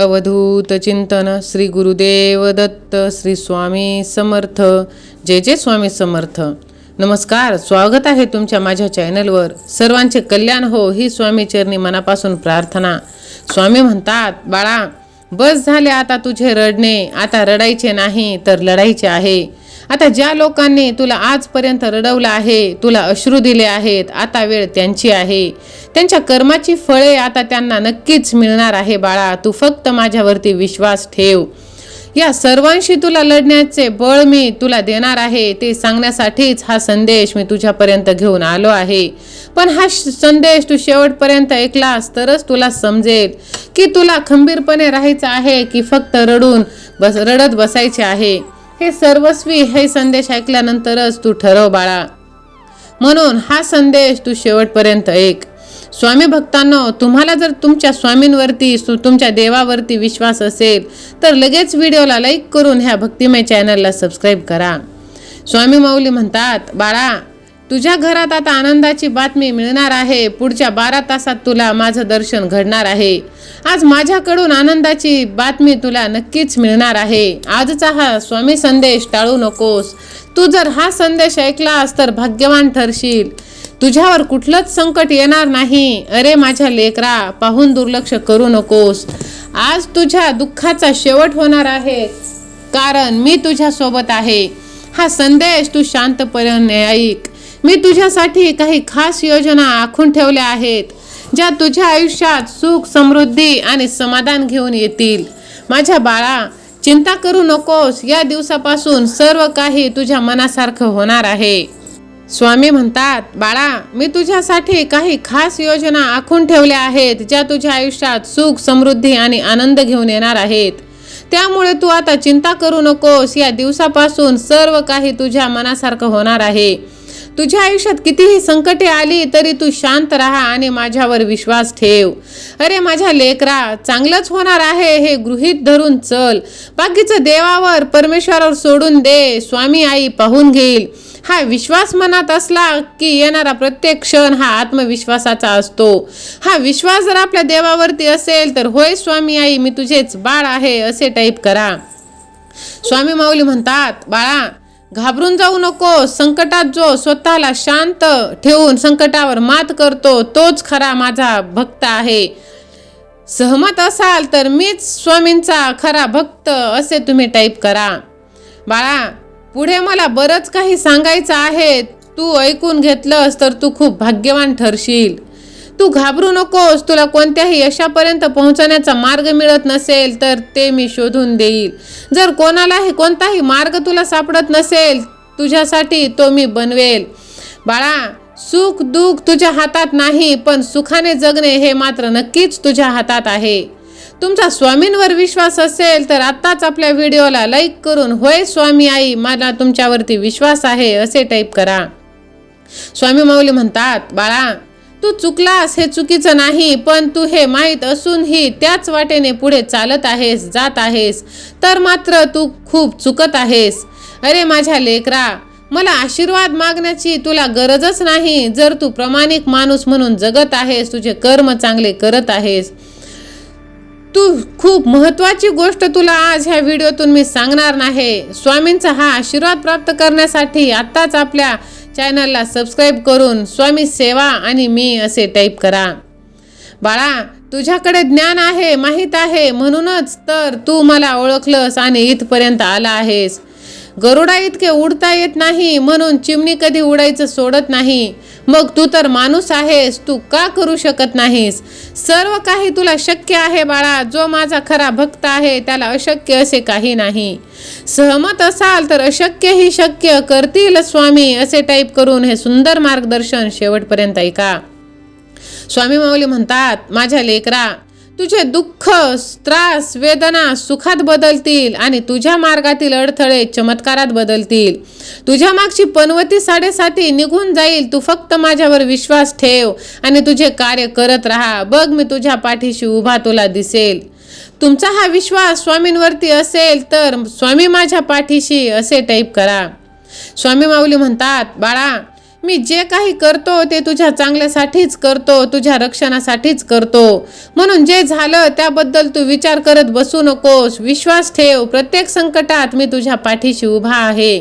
अवधूत चिंतन श्री गुरुदेव दत्त श्री स्वामी समर्थ. जय जय स्वामी समर्थ. नमस्कार स्वागत आहे तुमच्या माझ्या चॅनलवर. सर्वांचे कल्याण हो ही स्वामी चरणी मनापासून प्रार्थना. स्वामी म्हणतात बाळा बस झाले आता तुझे रडणे. आता रडायचे नाही तर लढायचे आहे. आता ज्या लोकांनी तुला आजपर्यंत रडवलं आहे तुला अश्रू दिले आहेत आता वेळ त्यांची आहे. त्यांच्या कर्माची फळे आता त्यांना नक्कीच मिळणार आहे बाळा. तू फक्त माझ्यावरती विश्वास ठेव. या सर्वांशी तुला लढण्याचे बळ मी तुला देणार आहे. ते सांगण्यासाठीच हा संदेश मी तुझ्यापर्यंत घेऊन आलो आहे. पण हा श- संदेश तू शेवटपर्यंत ऐकलास तरच तुला समजेल की तुला खंबीरपणे राहायचं आहे की फक्त रडून बस रडत बसायचे आहे. हे सर्वस्वी हे संदेश ऐकल्यानंतरच तू ठरव बाळा. म्हणून हा संदेश तू शेवटपर्यंत ऐक. स्वामी भक्तांनो तुम्हाला जर तुमच्या स्वामींवरती सु- तुमच्या देवावरती विश्वास असेल तर लगेच व्हिडिओला लाईक करून ह्या भक्तिमय चॅनलला सबस्क्राईब करा. स्वामी माऊली म्हणतात बाळा तुझ्या घरात आता आनंदाची बातमी मिळणार आहे. पुढच्या बारा तासात तुला माझं दर्शन घडणार आहे. आज माझ्याकडून आनंदाची बातमी तुला नक्कीच मिळणार आहे. आजचा हा स्वामी संदेश टाळू नकोस. तू जर हा संदेश ऐकलास तर भाग्यवान ठरशील. तुझ्यावर कुठलंच संकट येणार नाही. अरे माझ्या लेकरा पाहून दुर्लक्ष करू नकोस. आज तुझ्या दुःखाचा शेवट होणार आहे. कारण मी तुझ्यासोबत आहे. हा संदेश तू शांतपणे ऐक. मी तुझ्यासाठी काही खास योजना आखून ठेवल्या आहेत ज्या तुझ्या आयुष्यात सुख समृद्धी आणि समाधान घेऊन येतील. माझ्या बाळा चिंता करू नकोस. या दिवसापासून सर्व काही तुझ्या मनासारखं होणार आहे. स्वामी म्हणतात बाळा मी तुझ्यासाठी काही खास योजना आखून ठेवल्या आहेत ज्या तुझ्या आयुष्यात सुख समृद्धी आणि आनंद घेऊन येणार आहेत. त्यामुळे तू आता चिंता करू नकोस. या दिवसापासून सर्व काही तुझ्या मनासारखं होणार आहे. तुझ्या आयुष्यात कितीही संकटे आली तरी तू शांत राहा आणि माझ्यावर विश्वास ठेव. अरे माझ्या लेकरा चांगलंच होणार आहे हे गृहीत धरून चल. बाकीचं देवावर परमेश्वरावर सोडून दे स्वामी आई पाहून घेईल. हा विश्वास मनात असला की येणारा प्रत्येक क्षण हा आत्मविश्वासाचा असतो. हा विश्वास जर आपल्या देवावरती असेल तर होय स्वामी आई मी तुझेच बाळ आहे असे टाईप करा. स्वामी माऊली म्हणतात बाळा घाबरून जाऊ नको संकटात जो स्वतःला शांत ठेवून संकटावर मात करतो तोच खरा माझा भक्त आहे. सहमत असाल तर मीच स्वामींचा खरा भक्त असे तुम्ही टाईप करा. बाळा पुढे मला बरंच काही सांगायचं आहे. तू ऐकून घेतलंस तर तू खूप भाग्यवान ठरशील. तू घाबरू नकोस तुला कोणत्याही यशापर्यंत पोहोचण्याचा मार्ग मिळत नसेल तर ते मी शोधून देईल. जर कोणालाही कोणताही मार्ग तुला सापडत नसेल तुझ्यासाठी तो मी बनवेल. बाळा सुख दुःख तुझ्या हातात नाही पण सुखाने जगणे हे मात्र नक्कीच तुझ्या हातात आहे. तुमचा स्वामींवर विश्वास असेल तर आत्ताच आपल्या व्हिडिओला लाईक करून होय स्वामी आई मला तुमच्यावरती विश्वास आहे असे टाईप करा. स्वामी माऊली म्हणतात बाळा तू चुकलास हे चुकीचं नाही पण तू हे माहीत असूनही त्याच वाटेने पुढे चालत आहेस जात आहेस. तर मात्र तू खूप चुकत आहेस. अरे माझ्या लेकरा मला आशीर्वाद मागण्याची तुला गरजच नाही. जर तू प्रामाणिक माणूस म्हणून जगत आहेस तुझे कर्म चांगले करत आहेस. तू खूप महत्त्वाची गोष्ट तुला आज ह्या व्हिडिओतून मी सांगणार नाही. स्वामींचा हा आशीर्वाद प्राप्त करण्यासाठी आत्ताच आपल्या चॅनलला सबस्क्राईब करून स्वामी सेवा आणि मी असे टाईप करा. बाळा तुझ्याकडे ज्ञान आहे माहीत आहे म्हणूनच तर तू मला ओळखलंस आणि इथपर्यंत आला आहेस. गरुडा इतके उडता येत नाही म्हणून चिमणी कधी उडायचं सोडत नाही. मग तू तर माणूस आहेस तू का करू शकत नाहीस? सर्व काही तुला शक्य आहे बाळा जो माझा खरा भक्त आहे त्याला अशक्य असे काही नाही. सहमत असाल तर अशक्यही शक्य करतील स्वामी असे टाईप करून हे सुंदर मार्गदर्शन शेवटपर्यंत ऐका. स्वामी माऊली म्हणतात माझ्या लेकरा तुझे दुःख त्रास वेदना सुखात बदलतील आणि तुझ्या मार्गातील अडथळे चमत्कारात बदलतील. तुझ्या मागची पनवती साडेसाती निघून जाईल. तू फक्त माझ्यावर विश्वास ठेव आणि तुझे कार्य करत राहा. बघ मी तुझ्या पाठीशी उभा तुला दिसेल. तुमचा हा विश्वास स्वामींवरती असेल तर स्वामी माझ्या पाठीशी असे टाईप करा. स्वामी माऊली म्हणतात बाळा मी जे काही करतो ते तुझ्या चांगल्यासाठीच करतो तुझ्या रक्षणासाठीच करतो. म्हणून जे झालं त्याबद्दल तू विचार करत बसू नकोस. विश्वास ठेव प्रत्येक संकटात मी तुझ्या पाठीशी उभा आहे.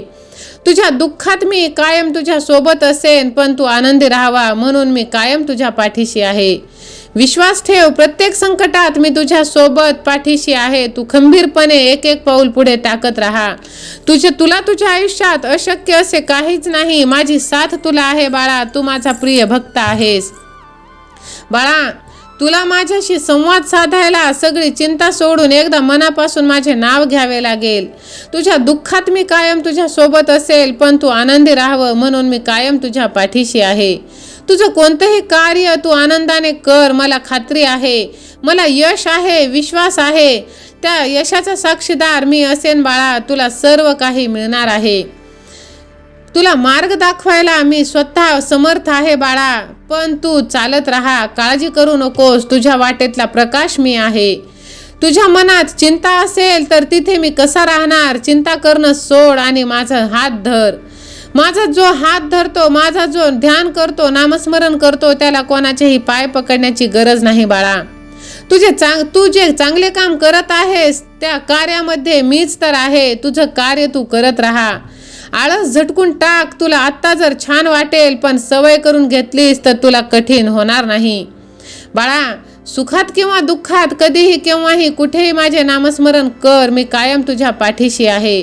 तुझ्या दुःखात मी कायम तुझ्या सोबत असेन पण तू आनंदी राहावा म्हणून मी कायम तुझ्या पाठीशी आहे. विश्वास ठेव प्रत्येक संकटात मी तुझ्या सोबत पाठीशी आहे. तू खंबीरपणे एक एक पाऊल पुढे टाकत राहा. तुझे तुला तुझ्या आयुष्यात अशक्य असे काहीच नाही. माझी साथ तुला आहे बाळा. तू माझा प्रिय भक्त आहेस. बाळा तुला माझ्याशी संवाद साधायला सगळी चिंता सोडून एकदा मनापासून माझे नाव घ्यावे लागेल. तुझ्या दुःखात मी कायम तुझ्या सोबत असेल पण तू आनंदी राहावं म्हणून मी कायम तुझ्या पाठीशी आहे. तुझं कोणतंही कार्य तू आनंदाने कर. मला खात्री आहे. मला यश आहे विश्वास आहे. त्या यशाचा साक्षीदार मी असेन बाळा. तुला सर्व काही मिळणार आहे. तुला मार्ग दाखवायला मी स्वतः समर्थ आहे बाळा. पण तू चालत राहा. काळजी करू नकोस. तुझ्या वाटेतला प्रकाश मी आहे. तुझ्या मनात चिंता असेल तर तिथे मी कसा राहणार? चिंता करणं सोड आणि माझा हात धर. माझा जो हात धरतो माझा जो ध्यान करतो नामस्मरण करतो त्याला कोणाचेही पाय पकडण्याची गरज नाही बाळा. तुझे चांग तू जे चांगले काम करत आहेस त्या कार्यामध्ये मीच तर आहे. तुझं कार्य तू करत राहा. आळस झटकून टाक तुला आत्ता जर छान वाटेल पण सवय करून घेतलीस तर तुला कठीण होणार नाही. बाळा सुखात किंवा दुःखात कधीही केव्हाही कुठेही माझे नामस्मरण कर मी कायम तुझ्या पाठीशी आहे.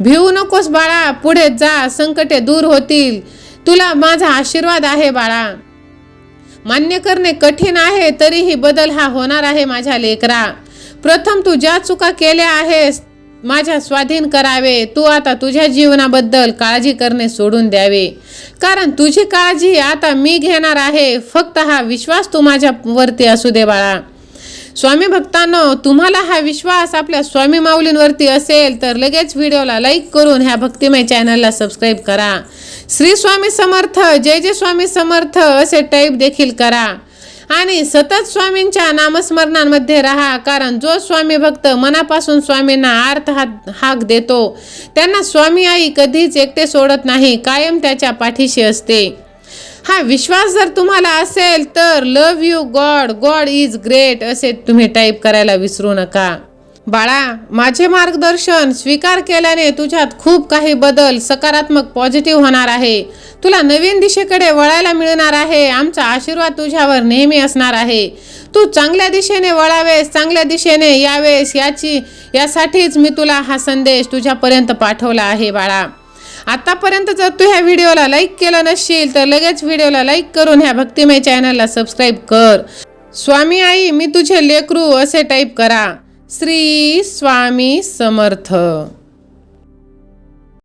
भिवू नकोस बाळा पुढे जा संकटे दूर होतील. तुला माझा आशीर्वाद आहे बाळा. मान्य करणे कठीण आहे तरीही बदल हा होणार आहे माझ्या लेकरा. प्रथम तू ज्या चुका केल्या आहेस माझ्या स्वाधीन करावे. तू आता तुझ्या जीवनाबद्दल काळजी करणे सोडून द्यावे. कारण तुझी काळजी आता मी घेणार आहे. फक्त हा विश्वास तू माझ्यावरती असू दे बाळा. स्वामी भक्तांनो तुम्हाला हा विश्वास आपल्या स्वामी माऊलींवरती असेल तर लगेच व्हिडिओला लाईक करून ह्या भक्तिमय चॅनलला सबस्क्राईब करा. श्री स्वामी समर्थ जय जय स्वामी समर्थ असे टाईप देखील करा. आणि सतत स्वामींच्या नामस्मरणांमध्ये राहा कारण जो स्वामी भक्त मनापासून स्वामींना आर्थ हात हाक देतो त्यांना स्वामी आई कधीच एकटे सोडत नाही कायम त्याच्या पाठीशी असते. हा विश्वास जर तुम्हाला असेल तर love you god god is great असे तुम्ही टाईप करायला विसरू नका. बाळा माझे मार्गदर्शन स्वीकार केल्याने तुझ्यात खूप काही बदल सकारात्मक पॉझिटिव्ह होणार आहे. तुला नवीन दिशेकडे वळायला मिळणार आहे. आमचा आशीर्वाद तुझ्यावर नेहमी असणार आहे. तू चांगल्या दिशेने वळावेस चांगल्या दिशेने यावेस याची यासाठीच मी तुला हा संदेश तुझ्यापर्यंत पाठवला आहे बाळा. आतापर्यंत जर तू ह्या व्हिडिओला लाईक केला नसशील तर लगेच व्हिडिओला लाईक करून ह्या भक्तिमय चॅनलला सबस्क्राईब कर. स्वामी आई मी तुझे लेकरू असे टाईप करा. श्री स्वामी समर्थ.